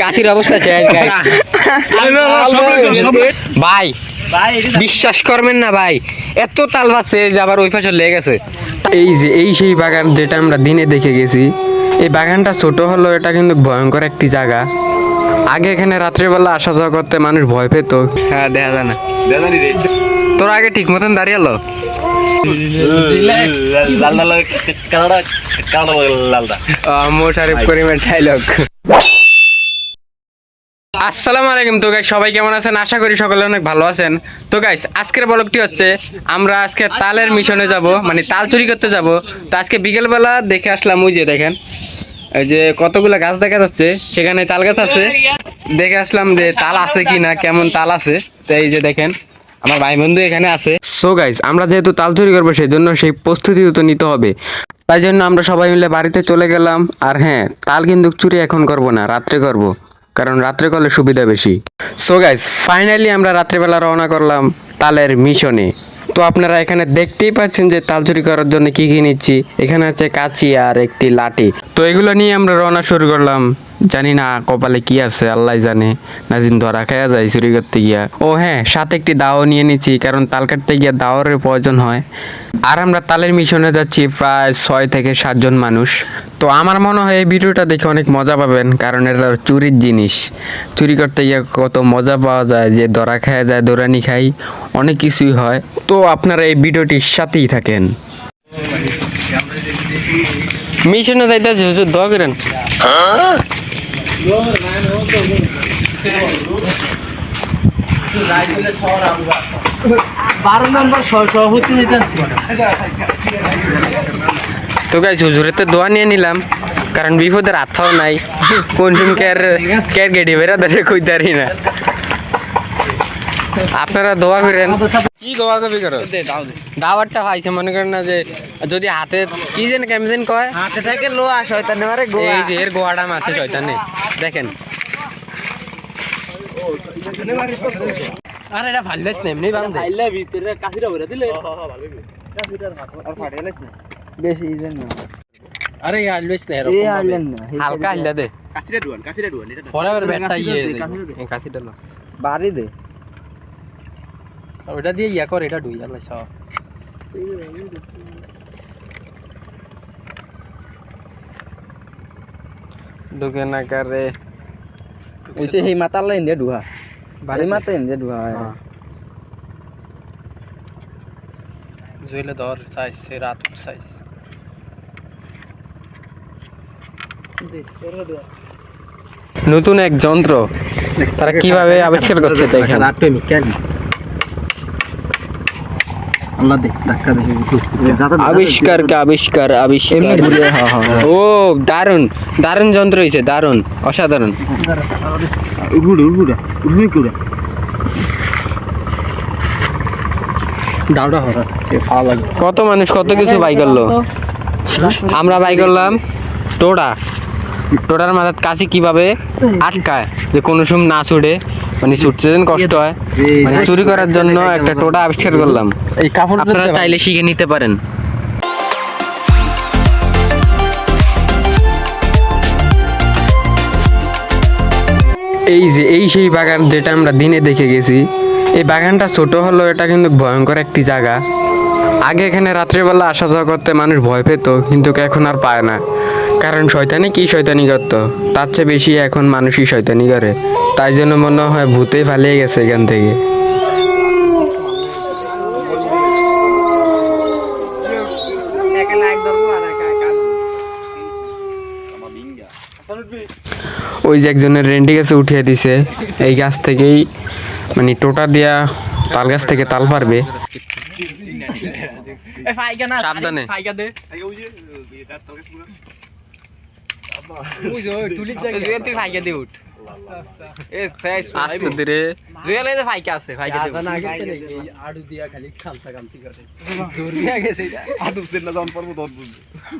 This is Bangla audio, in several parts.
কাশির অবস্থা শেষ ভাই বিশ্বাস করবেন না ভাই। এত তাল বাজছে যে আবার ওই পাশে লেগে গেছে। এই যে এই সেই বাগান যেটা আমরা দিনে দেখে গেছি এই বাগানটা ছোট হলো এটা কিন্তু ভয়ঙ্কর একটি জায়গা। আগে এখানে রাত্রেবেলা আসা যাওয়া করতে মানুষ ভয় পেত। হ্যাঁ দেখা যায় না। জানি তোর আগে ঠিক মতন দাঁড়িয়ে আসসালামু আলাইকুম, তো গাইস সবাই কেমন আছেন? আশা করি সকলে অনেক ভালো আছেন। তো গাইস আজকের ব্লগটি হচ্ছে, আমরা আজকে তালের মিশনে যাব মানে তাল চুরি করতে যাব। তো আজকে বিকেলবেলা দেখে আসলাম, ওই যে দেখেন, এই যে কতগুলো গাছ দেখা যাচ্ছে, সেখানে তাল গাছ আছে। দেখে আসলাম যে তাল আছে কি না কেমন তাল আছে। তো এই যে দেখেন আমার ভাই বন্ধু এখানে আছে। সো গাইস আমরা যেহেতু তাল তৈরি করব সেই জন্য সেই প্রস্তুতি তো নিতে হবে। তাই জন্য আমরা সবাই মিলে বাড়িতে চলে গেলাম। আর হ্যাঁ তাল কিন্তু চুরি এখন করব না, রাত্রে করব। কারণ রাত্রে করলে সুবিধা বেশি। সো গাইস ফাইনালি আমরা রাত্রেবেলা রওনা করলাম তালের মিশনে। তো আপনারা এখানে দেখতেই পাচ্ছেন যে তাল চুরি করার জন্য কি কি নিচ্ছি। এখানে আছে কাঁচি আর একটি লাঠি। তো এগুলো নিয়ে আমরা রওনা শুরু করলাম। জানি না কপালে কি আছে, আল্লাহ জানে। নাজিন ধরা খাইয়া যায় চুরি করতে গিয়া। ও হ্যাঁ সাথে একটি দাও নিয়ে নিচ্ছি, কারণ তাল কাটতে গিয়া দাওয়ারের প্রয়োজন হয়। আর আমরা তালের মিশনে যাচ্ছি প্রায় ছয় থেকে সাতজন মানুষ। তো আমার মনে হয় এই ভিডিওটা দেখে অনেক মজা পাবেন, কারণ এটা চুরির জিনিস। চুরি করতে গিয়ে কত মজা পাওয়া যায়, যে দরা খাওয়া যায় দৌড়ানি খাই অনেক কিছুই হয়। তো আপনারা এই ভিডিওটির সাথেই থাকেন। মিশনে যাইতেছে হুজুর দোয়া করেন। বারো নম্বর সভাপতি তো গাইজ হুজুরের তো দোয়া নিয়ে নিলাম কারণ বিপদের আথাও নাই। কোন কেয়ার কেয়ার গেডি বেরা ধরে কইতারি না। আপনারা দোয়া করেন। কি দোয়া কবি করো? দাওয়ারটা পাইছে মনে করেন না যে যদি হাতে কি যেন কেমন কয়? হাতে থাকে লোয়া শয়তান মারে এই যে এর গোয়াটা আছে শয়তানে। দেখেন। আরে এটা ভালো লাগছে না এমনি বান্ধে। আইলে ভিতরে কাশিটা ভরে দিলে। বেশি ইজেন না। আরে আর লইছ না এ আইলেন না হালকা হিলা দে। কাছিটা ডুয়ান কাছিটা ডুয়ান এটা ফরাবার ব্যাটটা ইয়ে দে। এই কাশিটা লো। বাড়ি দে। ওটা দিয়ে ইয়া কর এটা ডুই আল্লাহ সব। ঢুকে না কারে। ওই সেই মাতাল লাইন দিয়ে ডুহা হ্যাঁ। জুইলে ধর সাইজ সে রাত সাইজ নতুন এক যন্ত্র তারা কীভাবে আবিষ্কার করছে দেখেন। আল্লাহ ধাক্কা দে আবিষ্কার কে আবিষ্কার আবিষ্কার। ও দারুণ দারুণ যন্ত্র হয়েছে দারুণ অসাধারণ। কত মানুষ কত কিছু বাই করল? আমরা বাই করলাম টোড়া। টোড়ার মাথার কাছে কীভাবে আটকায়? যে কোনো সময় না ছুটে মানে ছুটতে যেন কষ্ট হয়। মানে চুরি করার জন্য একটা টোটা আবিষ্কার করলাম। এই কাপড় আপনারা চাইলে শিখে নিতে পারেন। এই যে এই সেই বাগান যেটা আমরা দিনে দেখে গেছি এই বাগানটা ছোট হলো এটা কিন্তু ভয়ঙ্কর একটি জায়গা। আগে এখানে রাত্রেবেলা আসা যাওয়া করতে মানুষ ভয় পেত কিন্তু এখন আর পায় না। কারণ শয়তানি কি শয়তানি করত? তার চেয়ে বেশি এখন মানুষই শয়তানি করে। তাই জন্য মনে হয় ভূতেই পালিয়ে গেছে এখান থেকে। ওই যে একজনের রেন্ডি গাছে উঠিয়ে দিছে। এই গাছ থেকেই মানে টোটা দিয়া তাল গাছ থেকে তাল পারবে। সাবধানে। আস্তে ধীরে।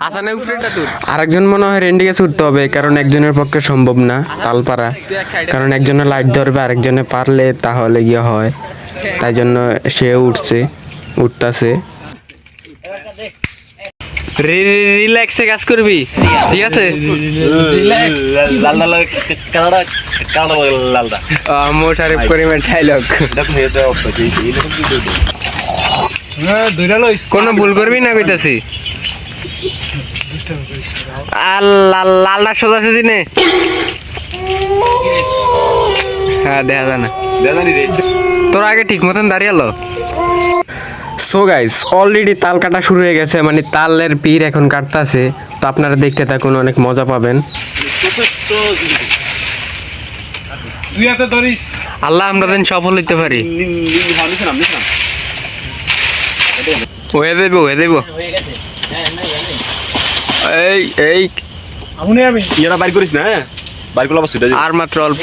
আসানে উপরেটা তোর আরেকজন মনে হয় রেন্ডি গাছে উঠতে হবে কারণ একজনের পক্ষে সম্ভব না তালপাড়া। কারণ একজনে লাইট ধরবে আরেকজনে পারলে তাহলে গিয়ে হয়। তাই জন্য সে উঠছে উঠতাছে। রিল্যাক্সে কাজ করবি। ঠিক আছে? মোশারিফ করিমের ডায়লগ করবে কোনো ভুল করবি না কইতাছি? আর লাল লালটা সোজাসুজি নে। হ্যাঁ দেখা যায় না। তোর আগে ঠিক মতন দাঁড়িয়ালো সো গাইস অলরেডি তাল কাটা শুরু হয়ে গেছে মানে তালের পীর এখন কাটতাছে। তো আপনারা দেখতে থাকুন অনেক মজা পাবেন। আল্লাহ আমরা দিন সফল হইতে পারি। হয়ে দেব হয়ে দেব। এই এই। ইয়ারা বাইর করিস না হ্যাঁ? বাইর করলে আবার আর মাত্র অল্প।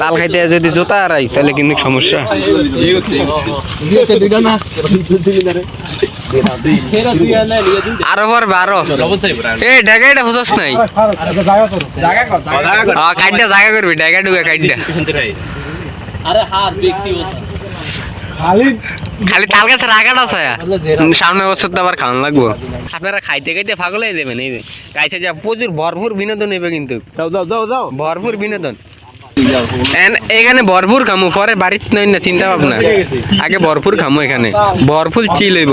তাল খাইতে যদি জোতা হারাই, তাহলে কিন্তু সমস্যা? আরও পর বারো এ ডেকা এটা নাই। কাইটা জায়গা করবি ডেগা ডুগা কাইটা আরে হাত দেখছি খালি তাল গাছের আগাট আছে। সামনে বছর তো আবার খাওয়ান লাগবো। আপনারা খাইতে খাইতে ফাগল হয়ে যাবেন এই গাইছে যা প্রচুর ভরপুর বিনোদন নেবে কিন্তু। যাও যাও যাও যাও। ভরপুর বিনোদন। এখানে ভরপুর খামু পরে বাড়িতে নয় না চিন্তা ভাবনা। আগে ভরপুর খামু এখানে। ভরপুর চিল হইব।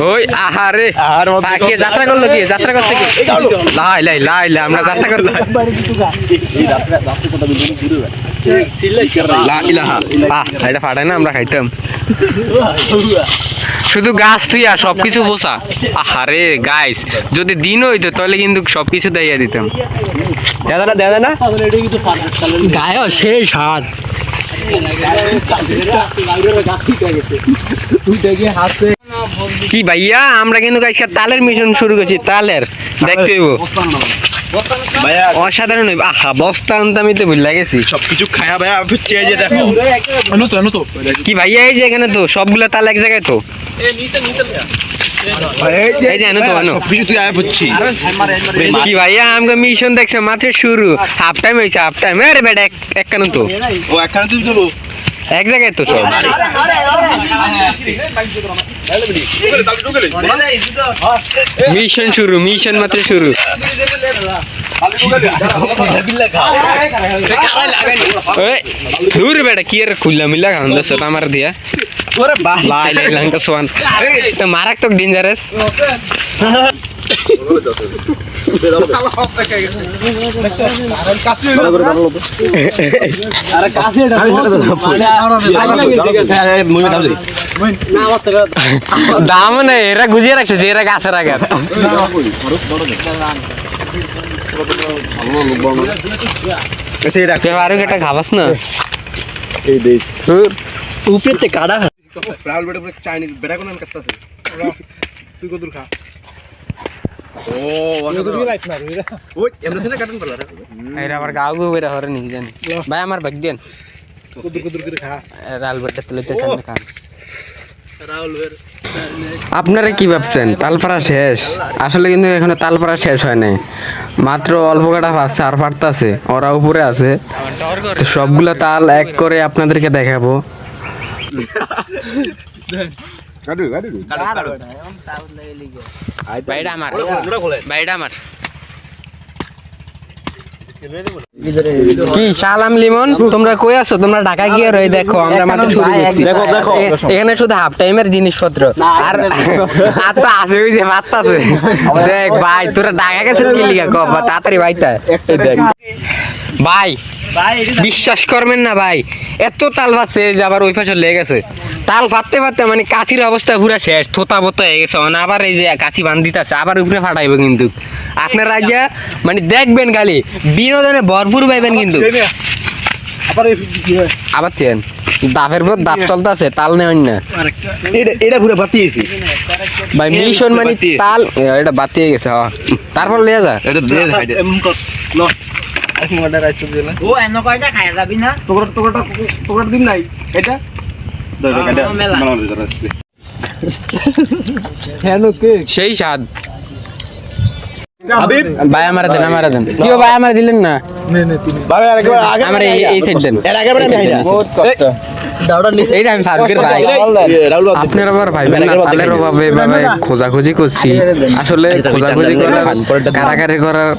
ওই আমরা খাইতাম। শুধু গাছ তুই আর সবকিছু বসা। আহারে গাইস যদি দিন হইতো, তাহলে কিন্তু সবকিছু দাইয়া দিতাম। দেখা না দেখা না? গায়ে সেই স্বাদ। কি ভাইয়া? আমরা কিন্তু আজকে তালের মিশন শুরু করছি তালের। দেখতে অসাধারণ আহা বস্তা আনতে আমি তো ভুল গেছি। সবকিছু খায়া ভাইয়া চেয়ে যে দেখো। কি ভাইয়া এই যে এখানে তো সবগুলা তাল এক জায়গায় তো। কি ভাইয়া আমাকে মিশন দেখছে, মাত্র শুরু। হাফ টাইম হয়েছে হাফ টাইম আরে বেটা, এক কেন তো। এক জায়গায় তো সব মিশন শুরু মিশন মাত্র শুরু। দূর বেটা কি আর খুললা মিল্লা খাওয়ান দশ আমার দিয়া লাই লাই লঙ্কা সোয়ান তো মারাত্মক ডেঞ্জারাস দাম নেই, এরা গুজিয়ে রাখছে যে এরা গাছের আগে আরও খাবাস না? এই দেশ। উপরে কাটা রাহুল বেটা পুরো চাইনিজ বেটা কোন কাটতাছে তুই কত খা? ও ওই এমন সিনে কাটন পালা রে। আবার গাও গো বেরা হরে নি জানি। ভাই আমার ব্যাগ দেন। কত দূর কত দূর করে খা? রাল বেটা তুলতে সামনে খান। আপনারা কি ভাবছেন? তালপাড়া শেষ? আসলে কিন্তু এখানে তালপাড়া শেষ হয় নাই। মাত্র অল্প কাটা পাচ্ছে আর পারতাছে ওরা উপরে আছে। তো সবগুলো তাল এক করে আপনাদেরকে দেখাবো। বাইটা আমার বাইটা আমার। কি শালাম লিমন? তোমরা কই আছো? তোমরা ঢাকা গিয়ে রই দেখো আমরা মাত্র শুরু করছি দেখো, দেখো। এখানে শুধু হাফ টাইমের জিনিসপত্র। আর আর তো আছে ওই যে ভাত আছে। দেখ ভাই তোরা ঢাকা গেছিস কি লিগা? কব তাড়াতাড়ি ভাইটা এই দেখ। ভাই বিশ্বাস করবেন না ভাই। এত তাল পাচ্ছে যে আবার ওই পাশে লেগে গেছে। তাল ফাটতে পারতে মানে কাছির অবস্থা পুরা শেষ থোতা বোতা হয়ে গেছে মানে আবার এই যে কাছি বান্ধিতেছে আবার উপরে ফাটাইব কিন্তু। আপনার রাজ্যা মানে দেখবেন খালি বিনোদনে ভরপুর পাইবেন কিন্তু। আবার আবার তেন দাফের পর দাফ চলতেছে তাল না। এটা বাতিয়েছি ভাই মিশন মানে তাল এটা বাতিয়ে গেছে। তারপর লিয়ে যা। এটা ও এনে কয়টা খায় যাবি না? তোকড়া দিন নাই। এটা? সেই স্বাদ। ভাই আমার দেন আমার দেন। কি ভাই আমার দিলেন না? ভাই আরেকবার আগে আমার এই এই সাইড দেন আমি হাইরা বহুত কষ্ট। দাওড়া নিচে এইটা আমি সার্ভ করে ভাই আপনার আবার ভাইবেন না তালের অভাবে এভাবে খোঁজাখুঁজি করছি। আসলে খোঁজাখুঁজি করার কারাকারি করার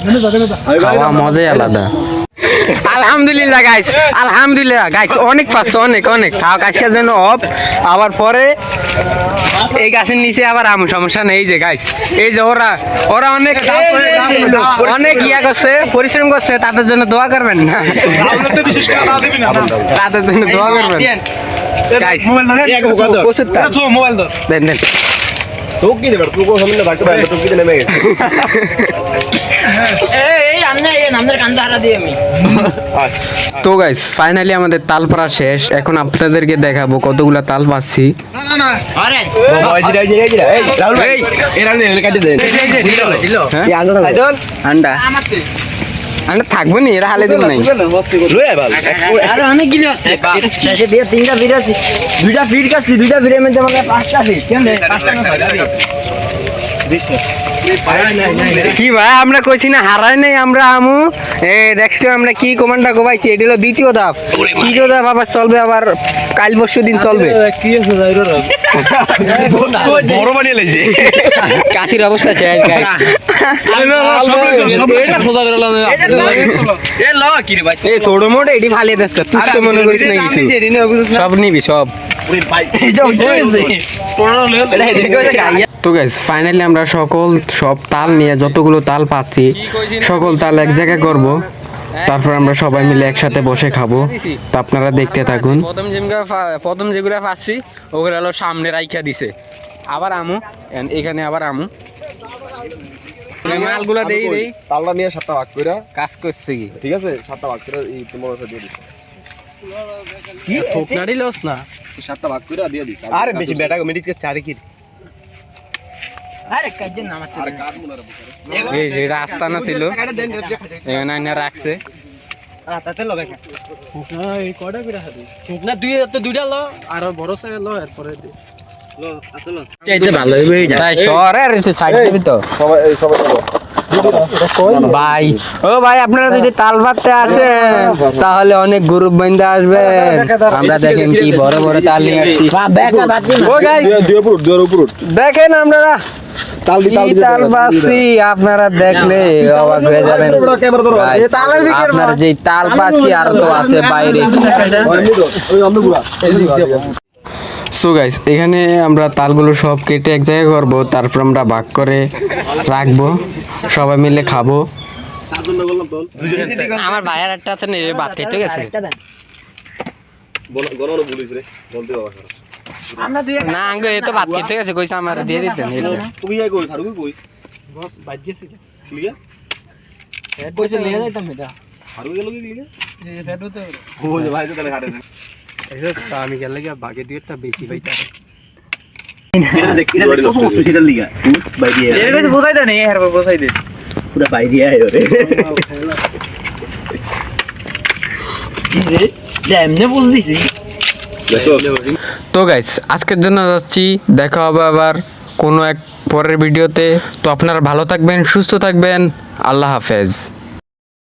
খাওয়া মজাই আলাদা। আলহামদুলিল্লাহ গাইস আলহামদুলিল্লাহ গাইস অনেক পাচ্ছে অনেক অনেক। থাক আজকের জন্য অফ আবার পরে এই গাছের নিচে আবার আমু সমস্যা নেই যে গাইস এই যে ওরা ওরা অনেক অনেক ইয়া করছে পরিশ্রম করছে তাদের জন্য দোয়া করবেন না? তাদের জন্য দোয়া করবেন। গাইস। মোবাইল দেন দেন। তোক কি দেবে তোক সামনে ডাক্তার ভাই তোক নেমে গেছে তো গাইস ফাইনালি আমাদের তাল পাড়া শেষ এখন আপনাদেরকে দেখাবো কতগুলা তাল পাচ্ছি আরে ওই জিরা জিরা জিরা এই রাহুল ভাই এই রাহুল এর কাটে দে এই আন্ডা আন্ডা আন্ডা থাকব নি এরা হালে দিব নাই লয়ে অনেক গিলো আছে শেষে দিয়ে তিনটা আছে দুইটা ফিট কাটছি দুইটা ফিটের মধ্যে পাঁচটা কি ভাই আমরা কইছি না হারাই নাই আমরা আমু। এ নেক্সট আমরা কি কমান্ডা কোবাইছি এটা হলো দ্বিতীয় ধাপ। তৃতীয় ধাপ আবার চলবে আবার কাল পরশু দিন চলবে। বড় বানিয়ে কাশির অবস্থা শেষ। এই ছোট মোট এটি দেস তুই তো মনে করিস না কিছু। সব নিবি সব। তো গাইস ফাইনালি আমরা সকল সব তাল নিয়ে যতগুলো তাল পাচ্ছি সকল তাল এক জায়গায় করব। তারপর আমরা সবাই মিলে একসাথে বসে খাব। তো আপনারা দেখতে থাকুন। প্রথম যেগুলো প্রথম যেগুলো পাচ্ছি ওগুলো হলো সামনে রাইখা দিছে। আবার আমু এখানে আবার আমু। মালগুলো দেই দেই। তালটা নিয়ে সাতটা ভাগ কইরা কাজ করছে। কি ঠিক আছে? সাতটা ভাগ করে এই তোমার কাছে দিয়ে দিস ঠোকনাড়ি লস না? সাতটা ভাগ করে দিয়ে দিস আরে বেশি বেটা মেডিস কে চারে কি? এই যে এটা ছিল এখানে আইনা রাখছে। তাতে লগে তাই শহরে আর একটু সাইড দিবি তো। সবাই এই সবাই চলো ভাই ও ভাই আপনারা যদি তাল ভাবতে আসেন তাহলে অনেক গ্রুপ বন্ধু আসবে। আমরা দেখেন কি বড় বড় তাল নিয়ে আসছি। দেখেন আপনারা। তাল আপনারা দেখলে অবাক হয়ে যাবেন। ক্যামেরা ধরো Guys, আপনার যে তাল পাচ্ছি আর তো আছে বাইরে। সো গাইস এখানে আমরা তালগুলো সব কেটে এক জায়গায় করব তারপর আমরা ভাগ করে রাখব সবাই মিলে খাব। আমার ভাইয়ের একটা আছে ভাত খেতে গেছে গণনা বলিস রে বলতে বাবা আমরা দুই না আঙ্গ এ তো ভাত খেতে গেছে কইছে আমার দিয়ে দিতেন তুমি আই কই ছাড়ু কই বস বাজ গেছে লিয়া পয়সা নিয়ে যাইতাম এটা ছাড়ু গেল কি লিয়া ও ভাই তো তাহলে কাটে আমি গেলে গিয়ে বাগে দিয়ে একটা বেশি পাইতে এটা দেখ এটা কত কষ্ট সেটা লিগা বাই দিয়ে এর কাছে বোঝাই দেন পুরো বাই দিয়ে আয় রে এমনি বুঝ দিছি তো গাইস আজকের জন্য যাচ্ছি। দেখা হবে আবার কোনো এক পরের ভিডিওতে তো আপনারা ভালো থাকবেন, সুস্থ থাকবেন। আল্লাহ হাফেজ।